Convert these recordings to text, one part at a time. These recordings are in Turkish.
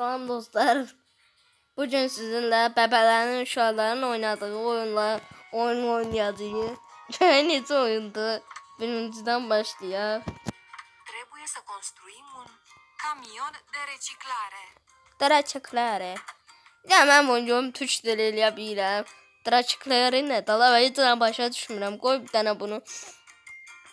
Salam dostlar. Bugün sizinle bebelerin uşaqların oynadığı oyunla oyun oynayacağız. Görün necə oyundu. Birinciden başlayaq. Trebuie să construim un camion de reciclare. Draçıkları. Ya mən oynuyorum Türk dili eləyə bilirəm. Draçıkları nə? Dala və heç başa düşmürəm. Qoy bir dənə bunu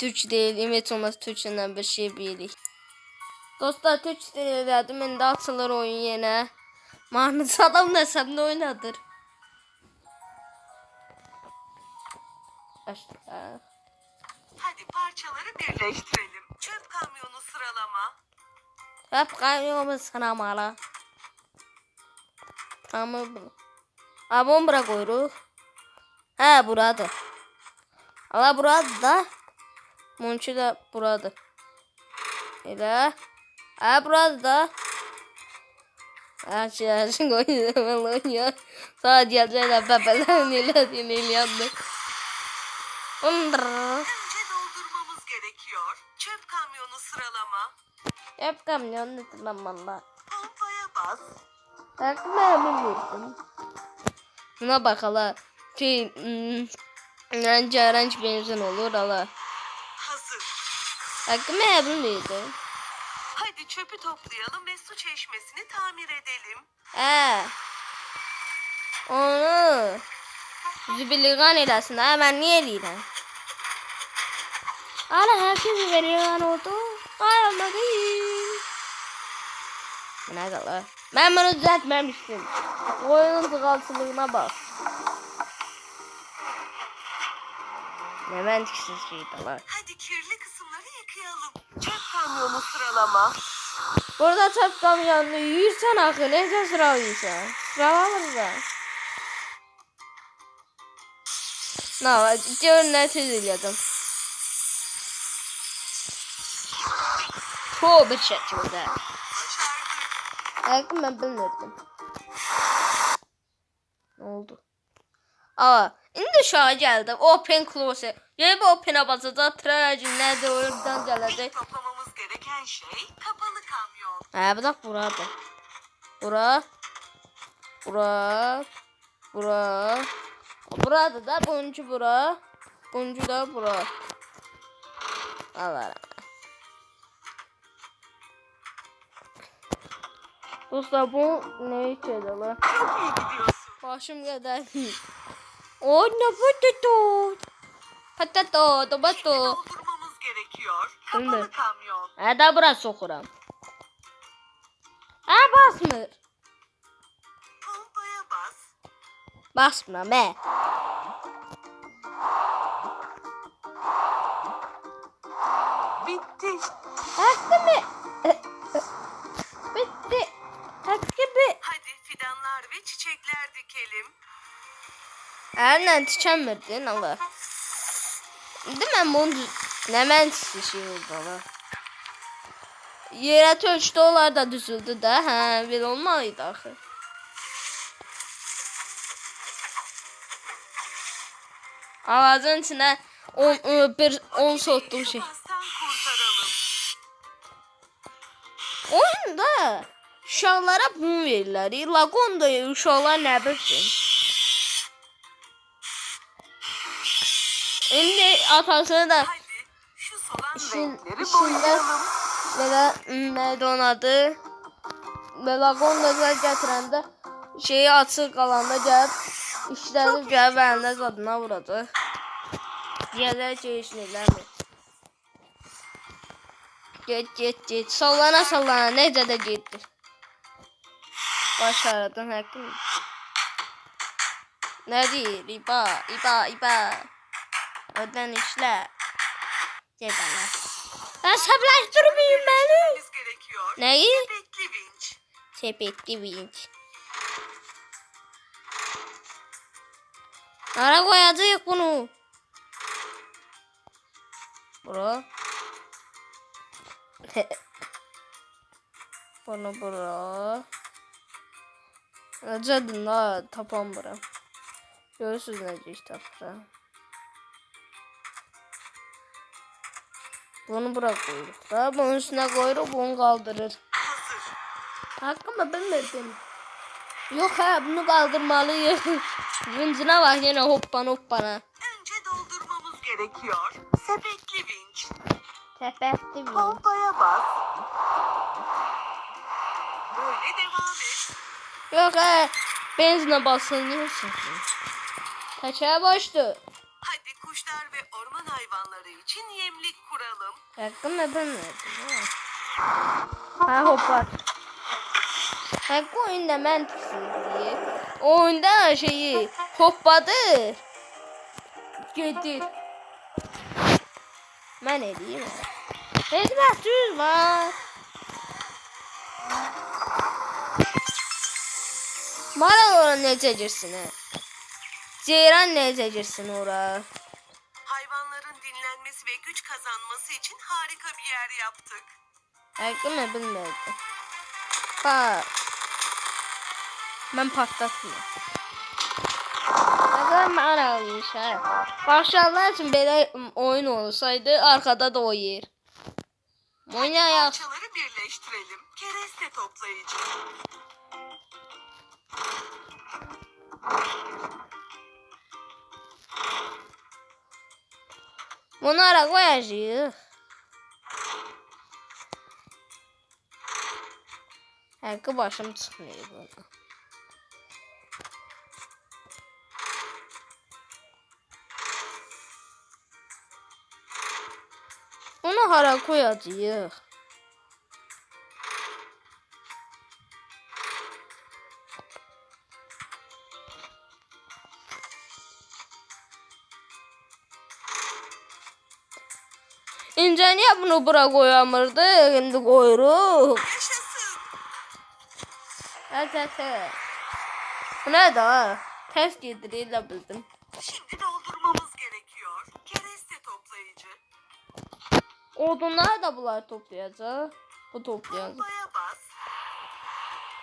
Türk dili, heç olmaz Türkçədən bir şey bilirik. Dostlar Türk dili elədim. İndi açılır oyun yenə. Mahnısı adam nəsəbini oynadır. Başlayaq. Hadi parçaları birleştirelim. Çöp kamyonu sıralama. Hep kaymıyor sınamalı. Tamam. Ha bunu bırak koyuruz. He buradır. Allah buradır da. Bununki de buradır. Elə. Ha buradır da. Her şey her şey oynuyor. Sadece geleceğine bebelerin elediğini eləyəndə. Bundur. Önce doldurmamız gerekiyor. Çöp kamyonu sıralama. Hep kamyon tıklamalı. Pompaya bas. Aklıma bilmiyorum. Buna bak hala. Şey, hmm, bence öğrenci benzin olur hala. Hazır. Aklıma bilmiyorum. Hadi çöpü toplayalım ve su çeşmesini tamir edelim. He. Onu zibiligan eləsin ha ben niye eləyirəm? Hala herkes zibiligan oldu. Kalmadı. Bu ne hala? Ben bunu düzeltmemiştim. Oyunun tıkaltılığına bak. Ne mantıksız şey hala. Hadi kirli kısımları yıkayalım. Çöp kamyonu sıralama. Burada çöp kamyonunu yürsen akı necə sıralıysan? Sıralamırsan. Ne var? Gör nə tez elədim. Çoğu bir şəkildə. Başardık. Həqiqi mən bilmirdim. Ne oldu? Aa, indi uşağa gəldi. Open close. Gəlib open-a basacaq. Trajin nədir? Oradan gələcək. Toplamamız gereken şey kapalı kamyon. Ha bir dakika burada. Bura. Bura. Bura. Burada da buncu bura. Buncu da bura. Allah Dostlar bu ne içeri lan? Başım kadar. O ne patato? Patato, tomato. Doldurmamız gerekiyor. Kapalı Bilmiyorum. kamyon. Ha da burası sokuram. Ha basmır. Pompaya bas. Basmıram he. Bitti. Hakkı mı? Bitti. Hakkı mı? Hadi fidanlar ve çiçekler dikelim. Aynen tükənmirdin Allah. İndi mən bunu mən şey oldu Allah. Yerə tökdü onlar da düzüldü də. Hə, belə olmalıydı axı. Ağacın içinə 10 bir 10 sotluq şey. Oyunda uşaqlara bunu verirlər. Lagonda uşaqlar nə bilsin. İndi atasını da İşin- boyayalım. belə nədir onun adı? Və Lagonda gətirəndə şeyi açıq qalanda gəlib işlədib gəlib əlində zadına vuracaq. Deyərlər ki, eləmir. Get, get, get. Sallana, sallana. Necə də getdi. Başardın, həqqim. Nə deyir? İba, iba, iba. Ana. Əsəbləşdirməyin məni. Biz gerekiyor. Nəyi? Bekli vinç. Sepetli vinç. Ara koyacağıq bunu. Bura. bunu bura. Necədir la tapan bura. Görürsünüz necə iş tapıram. Bunu bura koyuruq da. Bunun üstünə koyuruq, bunu kaldırır. Hakkımı bilmirdim. Yok ha bunu kaldırmalıyım. Vincine bak yine hoppan hoppana. Önce doldurmamız gerekiyor. Sepetli vinç. Tepetli vinç. Pompaya bas. Böyle devam et. Yok ha benzine basılıyorsun. Kaçağı boştu. Hadi kuşlar hayvanları için yemlik kuralım. Hakkımı bilmirdim. Ha hoppat. Hakkı oyunda ben diye. Oyunda şeyi hoppadı. Getir. Ben edeyim. Hizmet düz var. Bana oran ne tecirsin he? Ceyran ne tecirsin ora? Yer yaptık. Hakkımı bilmirdim. Bak. Ben patlatmıyorum. Ne kadar manalı ha. Başlarlar için böyle oyun olsaydı arkada da o yer. Oynayak. Parçaları birleştirelim. Kereste toplayıcı. Bunlara koyacağız. Hakkı başım çıkmıyor bana. Onu hara koyacağız. İnce niye bunu bura koyamırdı? Şimdi koyuruk. Evet evet evet. Bu ne da? Test yediriyle bildim. Şimdi doldurmamız gerekiyor. Kereste toplayıcı. Odunlar da bunlar toplayacak. Bu toplayacak. Pompaya bas.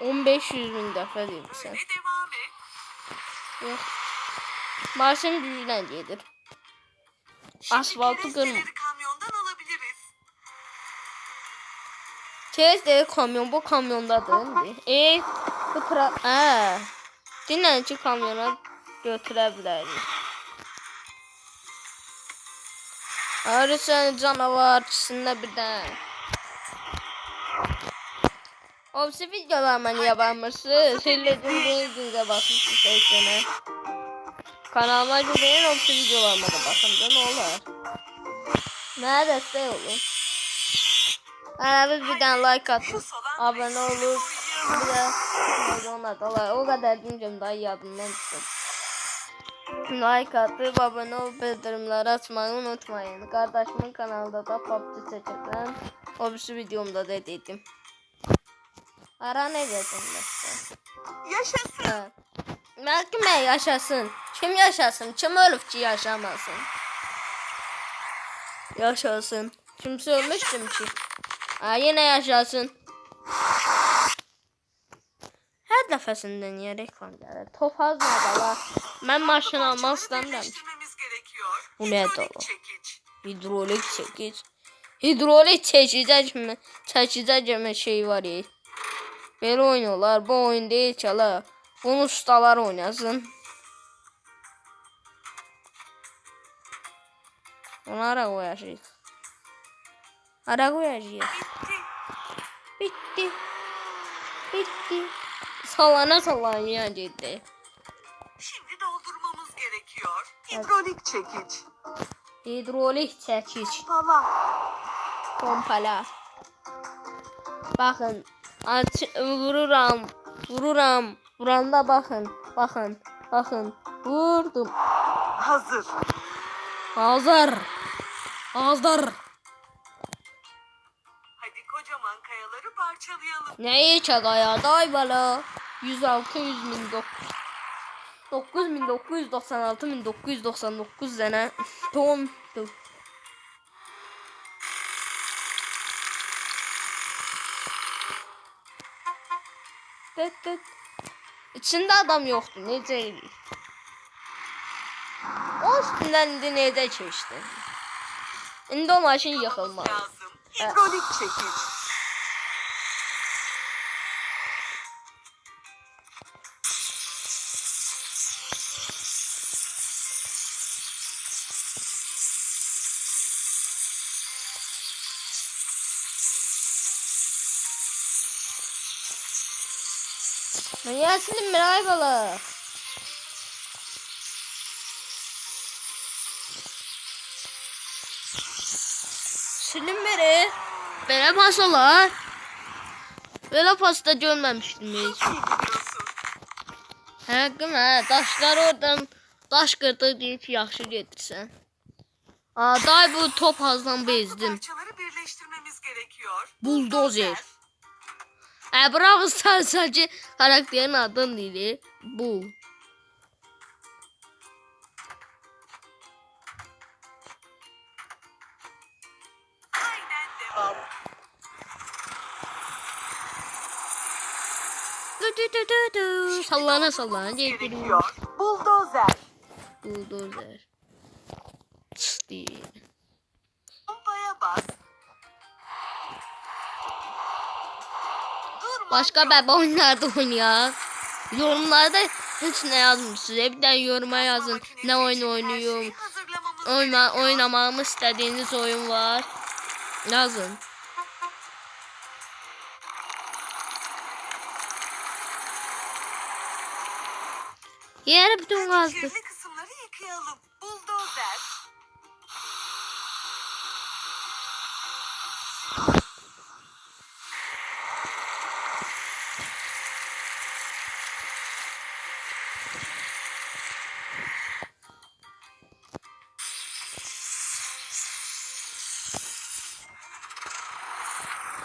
1500 bin defa diyeyim sen. Böyle devam et. Yok. Başım güçlencedir. Şimdi Asfaltı keresteleri Tez de kamyon bu kamyondadır. E bu tra... Aa. Dinlenici kamyona götürebiliriz. Arı sen canavarçısında bir de. Obsi videolarıma niye bakmışsın? Söyledim değildiğinde bakmışsın seçene. Kanalıma güvenin Obsi videolarıma da bakın da ne olur. Neredeyse olun. Arada bir tane like atın. Abone olur. Bir de ona da like. O kadar diyeceğim daha iyi adımdan çıktım. Like atıp abone ol bildirimleri açmayı unutmayın. Kardeşimin kanalında da PUBG seçeceğim. O bir videomda da dedim. Ara ne dedim mesela. Yaşasın. Evet. Belki ben yaşasın. Kim yaşasın? Kim ölüp ki yaşamasın? Yaşasın. Kimse ölmüştüm ki. Ha, yine yaşasın. Her defasında niye reklam gelir? Top hazırlar. Ben maşın almak Parçaları istemiyorum. birleştirmemiz gerekiyor. Bu ne dolu? çekiç. Hidrolik çekiç. Hidrolik çekici mi? Çekici mi şey var ya. Böyle oynuyorlar. Bu oyun değil çala. Bunu ustalar oynasın. Onu ara koyacağız. Ara koyacağız. Bitti. Bitti. Sallana sallana ya ciddi. Şimdi doldurmamız gerekiyor. Hidrolik çekiç. Hidrolik çekiç. Pala. Pompala. Bakın. Aç vururam. Vururam. Vuranda bakın. Bakın. Bakın. Vurdum. Hazır. Hazır. Hazır. Parçalayalım. Ne çaka ya day bala. 106 100 bin dok. 9996 1999 tane ton. Tıt tıt. İçinde adam yoktu. Neceydi? O üstünden indi neyde geçti. İndi o maşın yıkılmalı. Lazım. Hidrolik çekiç. Niye silinmir ay bala? Silinmir. Belə pas olar. Belə pasta görməmişdim heç. Çok iyi gidiyorsun. Həqqim hə, daşlar oradan daş qırdı deyib ki, yaxşı gedirsən. Aa, day bu top azdan Bu bezdim. parçaları birleştirmemiz gerekiyor. Buldozer. Hə, bravo Stars sadəcə karakterin adını deyir. Bu. Du du du du. Sallana sallana gelir. Gerekiyor. Buldozer. Buldozer. Değil. Pompaya bas. Başka bebe oyunlarda oynayan. Yorumlarda hiç ne yazmışsınız. Hepten yoruma yazın. Ne oyun oynuyorum. Oyna, oynamamı istediğiniz oyun var. Yazın. Yere bütün gazdı. Kirli kısımları yıkayalım.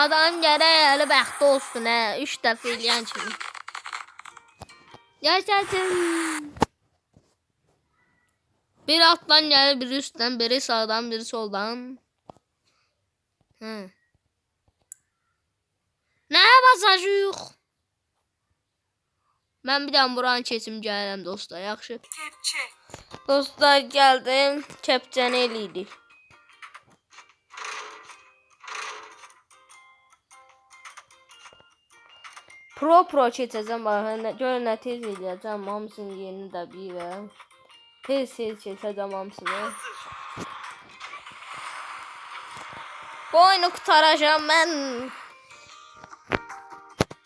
Adam gərək əli bəxti olsun hə. Üç dəfə eləyən kimi. Yaşasın. Bir alttan gəlir, biri üstdən, biri sağdan, biri soldan. Hı. Nəyə basacağıq? Mən bir dənə buranı keçim gəlirəm dostlar, yaxşı. Dostlar gəldim, kəpçəni eləyirik. Pro pro keçəcəm bax. nə- Gör nə tez eləyəcəm. Hamısının yerini də bilirəm. Tez tez keçəcəm hamısını. Bu oyunu qurtaracağam mən.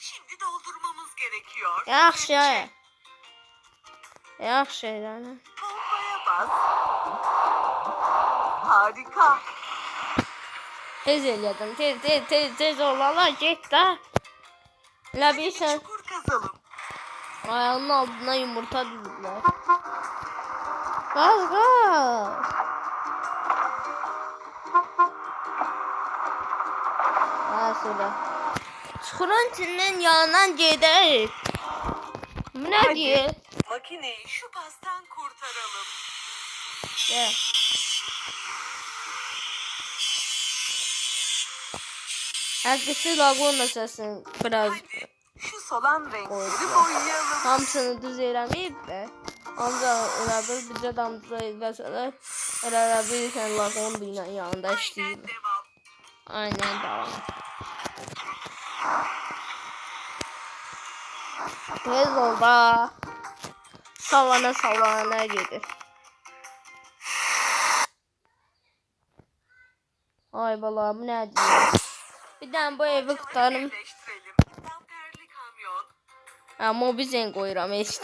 Şimdi doldurmamız gerekiyor. Yaxşı. Kepçe. Yaxşı yəni. Pompaya bas. Harika. Tez eləyəcəm. Tez tez tez tez olala get də. Elə Bir bilirsən çukur kazalım. ayağının altına yumurta düzdülər. Qaz qaz. Ha sonra. Çukurun içindən yanından gedək. Bu Hadi. deyir? Makineyi şu pastan kurtaralım. Gel. Herkesi lagona sesin biraz Hadi solan renkleri boyayalım. hamısını düz eləməyib də. Ancaq elə bil bizə damcıda eləsələr, elə elə bilirsən lagon binanın yanında işləyir. Aynen devam. Tez ol da. Sallana sallana gedir. Ay bala bu nə deyir? Bir dənə bu evi qurtarım. Ha mobizen qoyuram heç.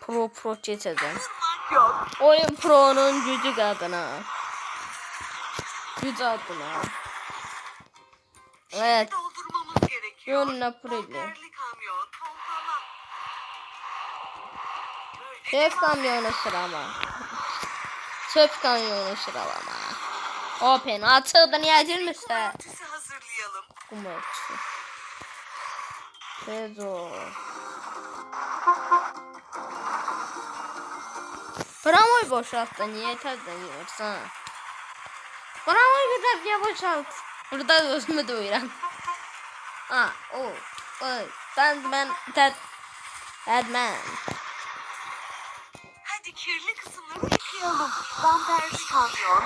Pro pro keçəcəm. Durmak yok. Oyun Pro'nun gücü adına. Güc adına. Evet. Yönüne. Böyle Çöp kamyonu sırama. Çöp kamyonu sıralama. Open açıldı niye açılmışsa? Kumartüsü hazırlayalım. Kumarçı. Tezo. Bramoy boşalt da niye terden yiyorsan? Bramoy güzel diye boşalt. Burada özümü doyuram. Ha, o. Oy. Ben ben Ted. Deadman. Hadi kirli kısımları yıkayalım. Damperli kamyon.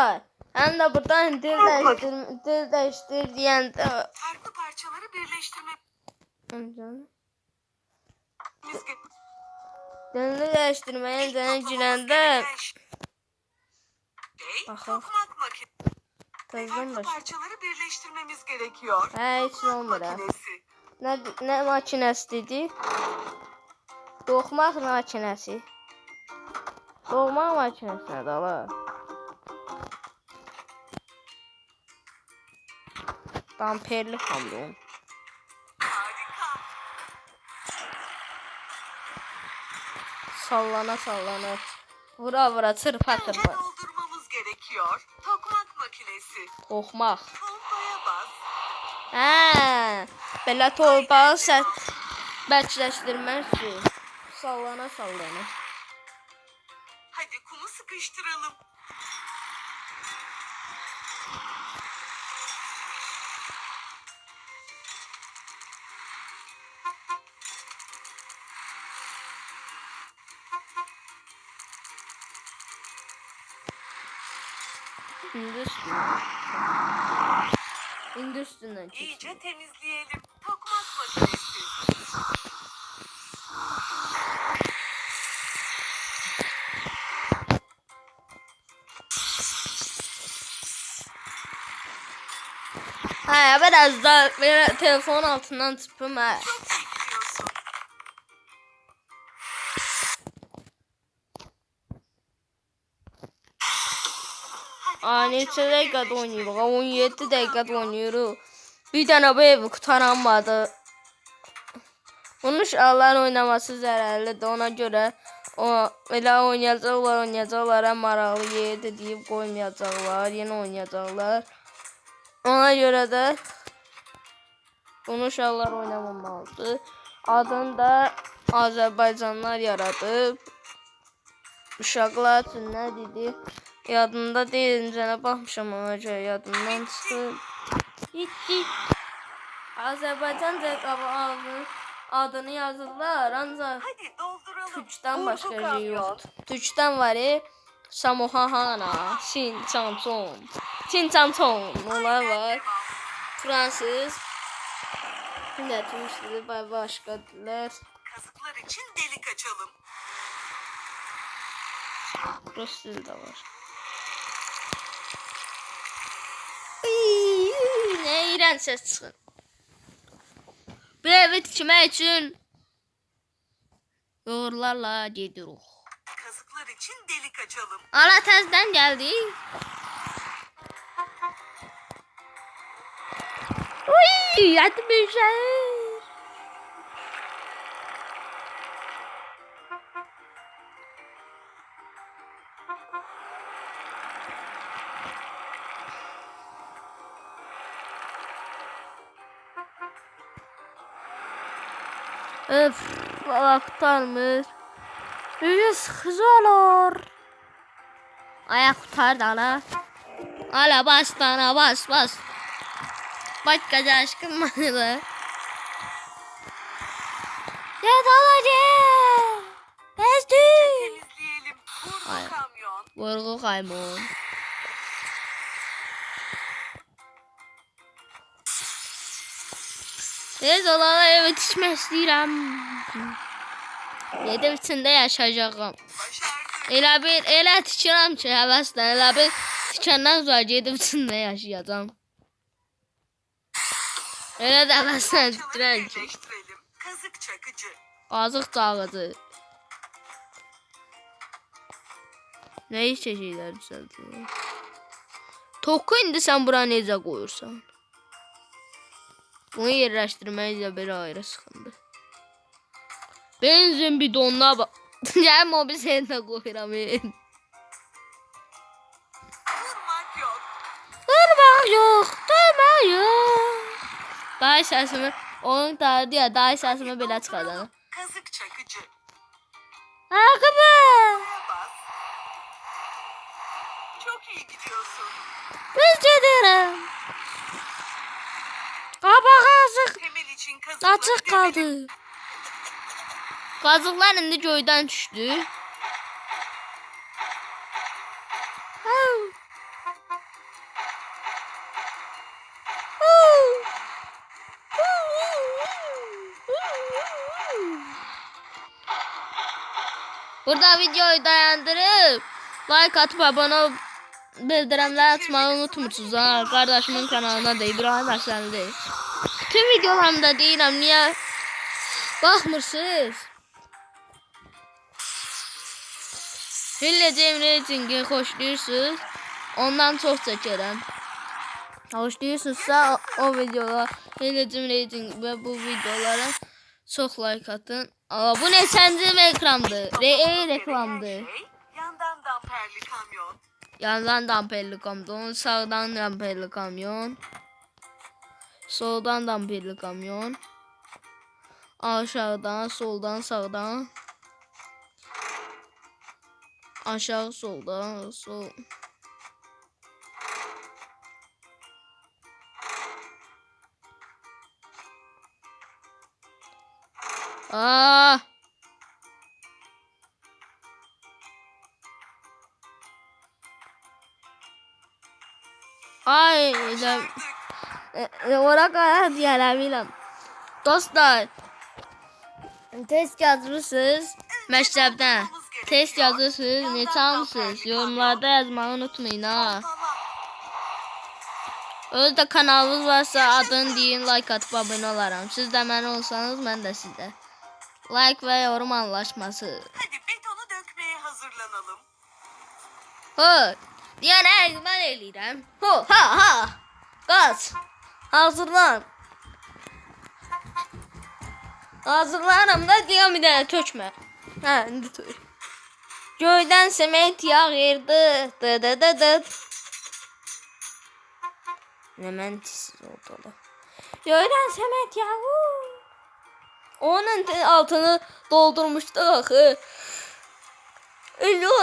Dostlar, hem de buradan dil değiştir, dil değiştir diyende... Farklı parçaları gerekiyor. Dilini değiştirmeye deneyicilerde Bakalım. Tokmak makinesi. tezden Farklı baş. parçaları birleştirmemiz gerekiyor. He hiç olmur ha. Ne, ne makinesi dedi? Dokmaq makinesi. Doğmaq makinesi nədir ala? Damperli kamyon. Sallana sallana. Vura vura çırpa Önce çırpa. doldurmamız gerekiyor. Tokmak makinesi. Toxmaq. Pompaya bas. Hə, belə torpağı sərt bərkləşdirmək üçün sallana sallana. Hadi kumu sıkıştıralım. İndi üstündən. İndi üstündən keçin. İyice temizleyelim. Tokmak makinesi. Hə, biraz da belə telefon altından çıxım hə. Aa, neçə dəqiqədə oynayırıq? 17 dəqiqədə oynayırıq. Bir dənə bu evi qutaranmadı. Bunun uşaqların oynaması zərərlidir. Ona görə o elə oynayacaqlar, oynayacaqlar, ən maraqlı yerdə deyib qoymayacaqlar, yenə oynayacaqlar. Ona görə də bunu uşaqlar oynamamalıdır. Adını da Azərbaycanlılar yaradıb. Uşaqlar üçün nə dedi? Yadımda deyil, incənə baxmışam ona görə yadımdan çıxıb. Gitti. Azərbaycan cəqabı adını yazırlar, ancaq Hadi dolduralım. Türkdən başqa şey yoxdur. Türkdən var, e, Samohahana, Sin Chanson, Sin Chanson, onlar var. Fransız. Nə türkdür, başqa dillər. Kazıklar için delik açalım. Rus dili də var. Nə iyrənc səs çıxır. Bir evi tikmək üçün yollarla gedirik. Kazıklar için delik açalım. Ala təzdən gəldik. Uy, yatmışlar. Öf, aktarmır. Bir sıkıcı olur. Ayak kurtar da ala. Ala bas bana bas bas. Başkaca aşkım bana da. Ya dalacı. Bezdi. Vurgu kamyon. Vurgu kaymun. Tez olana evet içmək istəyirəm. Yedim içində yaşayacağım. Elə bir elə tikirəm ki, həvəslə elə bir tikəndən sonra gedib içində yaşayacağam. Elə də həvəslə tikirəm ki, qazıq cağıcı. Nə içəcəklər düzəldir? Toku indi sən bura necə qoyursan? Bunu yerləşdirmək də bir ayrı sıxındı. Benzin bidonuna bax. Gəl mobil seni də qoyuram. Durmak yok. Durmaq yox. Day səsimi, onun da deyə day səsimi belə çıxardan. Kazık çakıcı. Bas. Çok iyi gidiyorsun. Biz gedirəm. Kabak azık. Açık kaldı. Kazıklar indi göydən düşdü. Burada videoyu dayandırıb like atıp abone ol bildirimler atmayı unutmursunuz ha. Kardeşimin kanalına da İbrahim Arslan. Tüm videolarımda değilim niye bakmırsınız? Hilləcəm reytingi xoşlayırsınız. Ondan çox çəkərəm. Xoşlayırsınızsa o, o videolar Hilləcəm reyting və bu videolara çox like atın. Aa, bu neçənci reklamdır? Re e, Yandan damperli kamyon, sağdan damperli kamyon. Soldan damperli kamyon. Aşağıdan, soldan, sağdan. Aşağı, soldan, sol. Aa! Ay, da, e, e, ora kadar diyələmirəm. Dostlar, test yazırsınız məktəbdən. Test yazırsınız, neçə almısınız? Yorumlarda yazmağı unutmayın ha. Özdə kanalınız varsa adını deyin, like atıb abunə olaram. Siz də mən olsanız, mən də sizdə. Like və yorum anlaşması. Hadi betonu dökmeye hazırlanalım. Ho, deyərək mən eləyirəm. Ho, ha, ha. Qaç. Hazırlan. Hazırlanıram da deyəm bir dənə tökmə. Hə, indi tök. Göydən sement yağırdı. Dı dı dı dı. Nə məntissiz oldu ola. Göydən sement yağır. Onun altını doldurmuşdu axı. Ölü